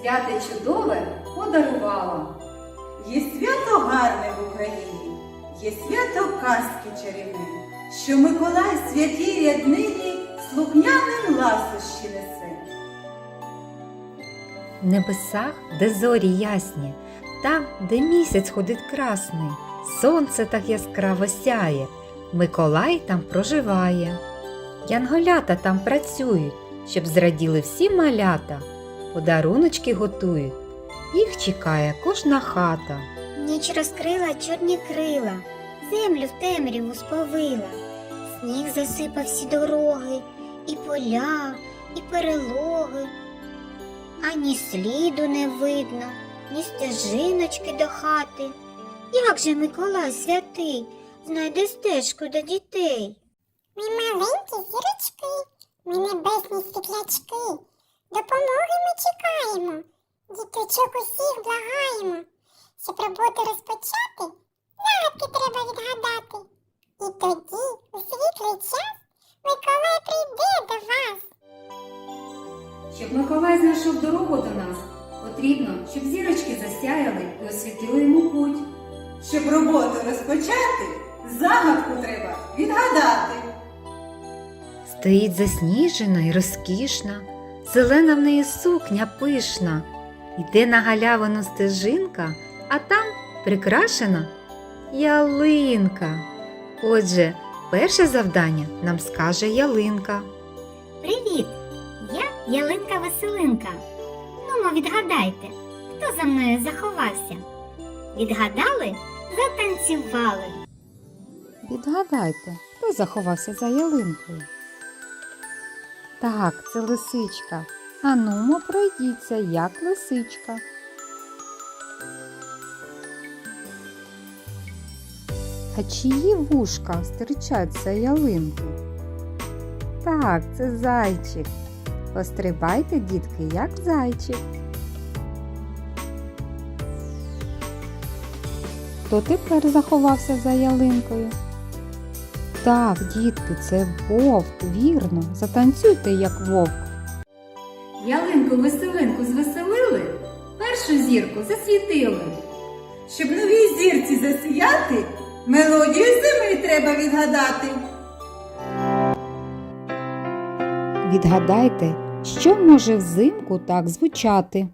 святе чудове подарувала. Є свято гарне в Україні, є свято казки чарівне, що Миколай святій ряднині слухняним ласощі несе. В небесах, де зорі ясні, там, де місяць ходить красний, сонце так яскраво сяє, Миколай там проживає. Янголята там працюють, щоб зраділи всі малята, подаруночки готують, їх чекає кожна хата. Ніч розкрила чорні крила, землю в темряву сповила, сніг засипав всі дороги, і поля, і перелоги. Ані сліду не видно, ні стежиночки до хати. Як же Миколай святий знайде стежку до дітей? Ми маленькі зірочки, ми небесні світлячки. Допомоги ми чекаємо, діточок усіх благаємо. Щоб роботу розпочати, загадки треба відгадати. І тоді, у світлий час, Миколай прийде до вас. Щоб Миколай знайшов дорогу до нас, потрібно, щоб зірочки засяяли і освітили йому путь. Щоб роботу розпочати, загадку треба відгадати. Стоїть засніжена і розкішна, зелена в неї сукня пишна. Йде на галявину стежинка, а там прикрашена ялинка. Отже, перше завдання нам скаже ялинка. Привіт! Я Ялинка Василинка. Нумо відгадайте, хто за мною заховався? Відгадали? Затанцювали. Відгадайте, хто заховався за ялинкою? Так, це лисичка. А нумо пройдіться, як лисичка. А чиї вушка стирчать за ялинку? Так, це зайчик. Пострибайте, дітки, як зайчик. Хто тепер заховався за ялинкою? Так, дітки, це вовк, вірно. Затанцюйте, як вовк. Ялинку веселинку звеселили, першу зірку засвітили. Щоб новій зірці засіяти, мелодію зими треба відгадати. Відгадайте, що може взимку так звучати?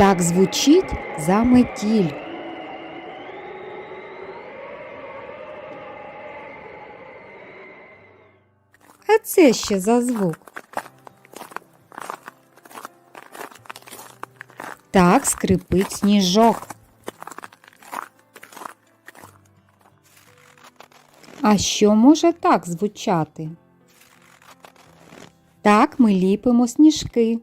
Так звучить заметіль. А це ще за звук. Так скрипить сніжок. А що може так звучати? Так ми ліпимо сніжки.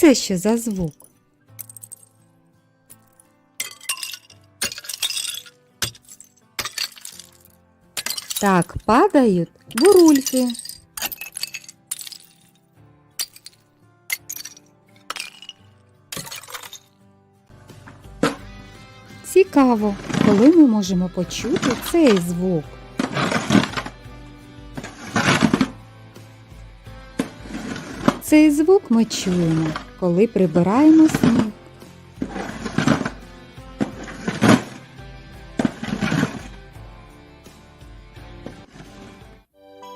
Це що за звук? Так падають бурульки. Цікаво, коли ми можемо почути цей звук. Цей звук ми чуємо, коли прибираємо сніг.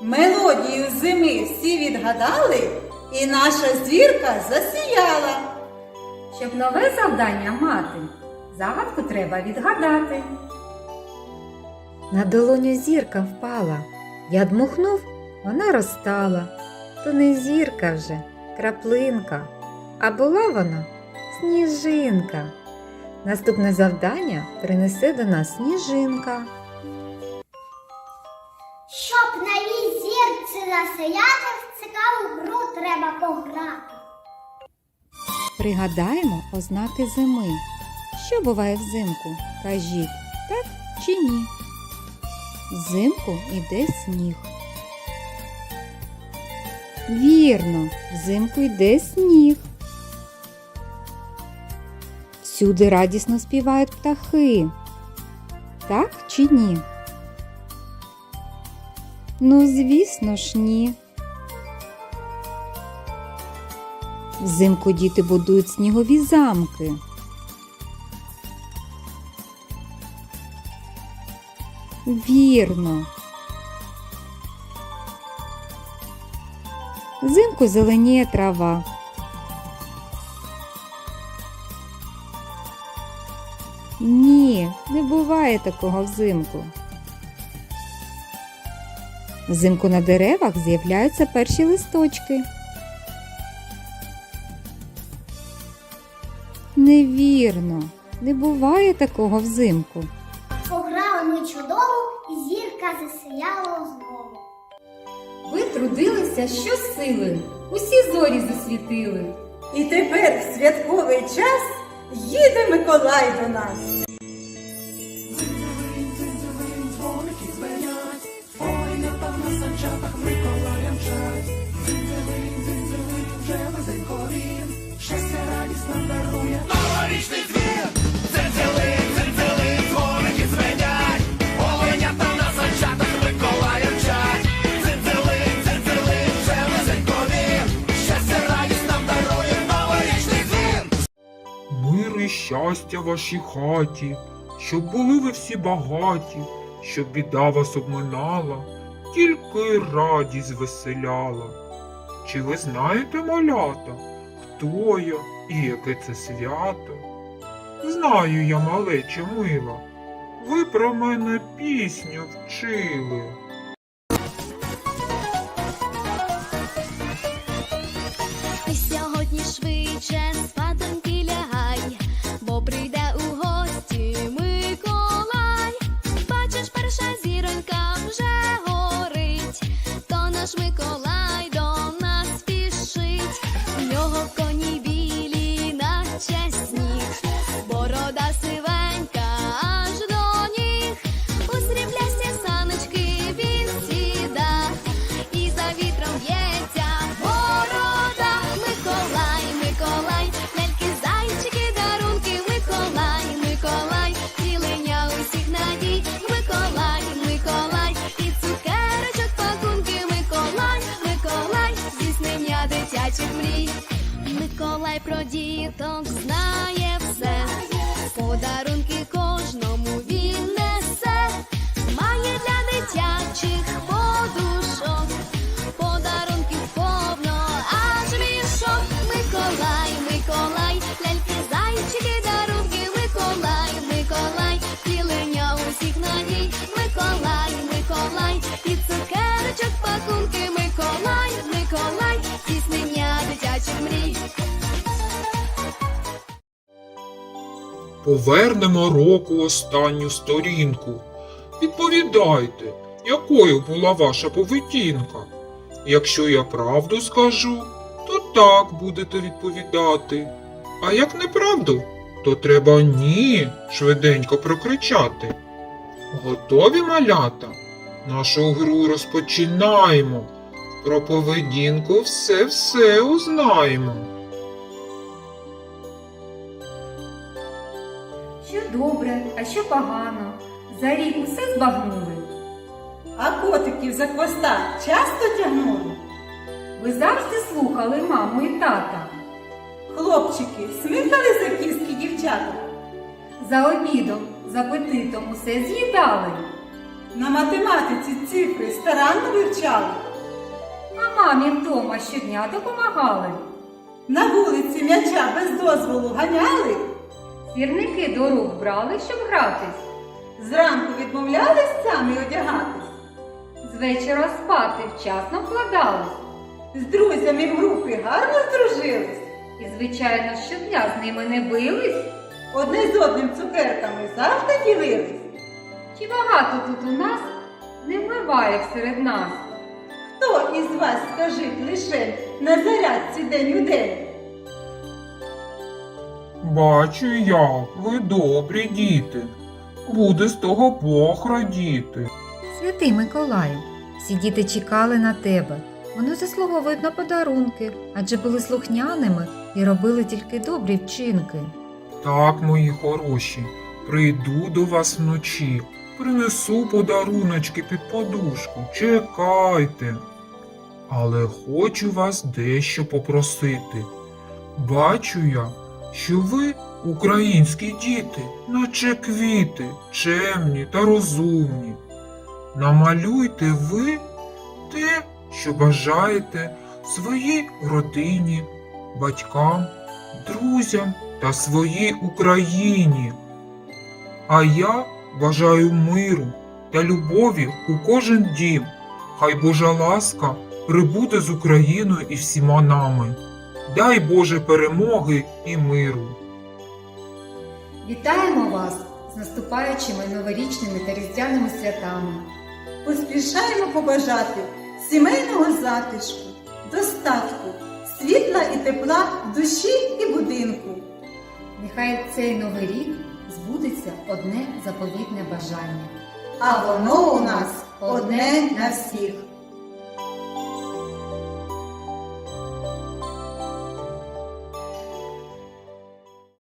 Мелодію зими всі відгадали, і наша зірка засіяла. Щоб нове завдання мати, загадку треба відгадати. На долоню зірка впала. Я дмухнув, вона розтала. То не зірка вже, краплинка, а була вона сніжинка. Наступне завдання принесе до нас сніжинка. Щоб новій зірці засияти, в цікаву гру треба пограти. Пригадаємо ознаки зими. Що буває взимку? Кажіть, так чи ні? Взимку іде сніг. Вірно, взимку йде сніг. Всюди радісно співають птахи. Так чи ні? Ну, звісно ж, ні. Взимку діти будують снігові замки. Вірно. Взимку зеленіє трава. Ні, не буває такого взимку. Взимку на деревах з'являються перші листочки. Невірно, не буває такого взимку. Пограли ми чудово, і зірка засіяла знову. Ви трудилися щосили, усі зорі засвітили. І тепер в святковий час їде Миколай до нас. Щастя вашій хаті, щоб були ви всі багаті, щоб біда вас обминала, тільки радість веселяла. Чи ви знаєте, малята, хто я і яке це свято? Знаю я, малече мила, ви про мене пісню вчили. Про діток знає все, подарунки кожному Повернемо року останню сторінку. Відповідайте, якою була ваша поведінка? Якщо я правду скажу, то так будете відповідати. А як неправду, то треба ні швиденько прокричати. Готові малята? Нашу гру розпочинаємо. Про поведінку все-все узнаємо. Що добре, а що погано. За рік усе збагнули. А котиків за хвоста часто тягнули? Ви завжди слухали маму і тата. Хлопчики, смикали за кістки дівчата. За обідом, з апетитом усе з'їдали. На математиці цифри старанно вивчали. А мамі вдома щодня допомагали. На вулиці м'яча без дозволу ганяли. Сірники до рук брали, щоб гратись. Зранку відмовлялись самі одягатись. З вечора спати вчасно вкладались. З друзями в групи гарно здружились. І, звичайно, щодня з ними не бились. Одне з одним цукерками завжди ділились. Чи багато тут у нас не вмиває серед нас? Хто із вас, скажіть лише, на зарядці день у день? Бачу я, ви добрі діти. Буде з того Бог радіти. Святий Миколаю, всі діти чекали на тебе. Вони заслуговують на подарунки, адже були слухняними і робили тільки добрі вчинки. Так, мої хороші, прийду до вас вночі, принесу подаруночки під подушку. Чекайте. Але хочу вас дещо попросити. Бачу я, що ви, українські діти, наче квіти, чемні та розумні. Намалюйте ви те, що бажаєте своїй родині, батькам, друзям та своїй Україні. А я бажаю миру та любові у кожен дім. Хай Божа ласка прибуде з Україною і всіма нами. Дай Боже перемоги і миру. Вітаємо вас з наступаючими новорічними та різдвяними святами. Поспішаємо побажати сімейного затишку, достатку, світла і тепла в душі і будинку. Нехай цей новий рік збудеться одне заповітне бажання. А воно у нас одне на всіх.